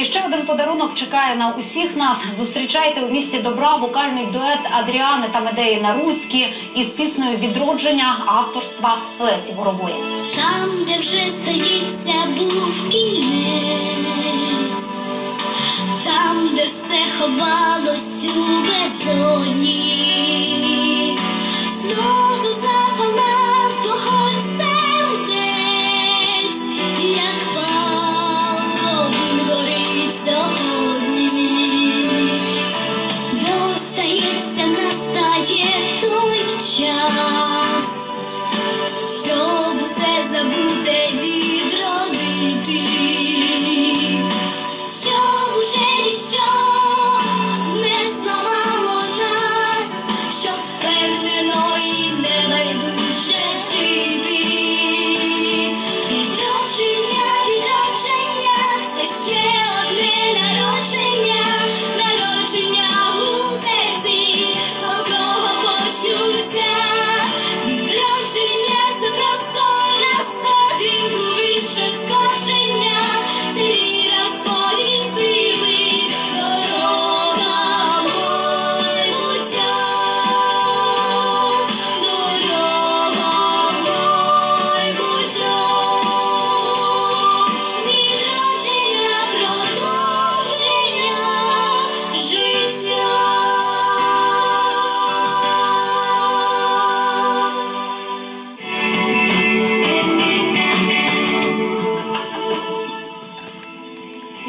ще один подарунок чекає на усіх нас. Зустрічайте у місті добра вокальний дует Адріани та Медеї Наруцькі із піснею відродження авторства Лесі Борової. Там, де вже здається, був кінець, там, де все ховалось у безодні, Щоб все забуте відродити.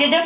піде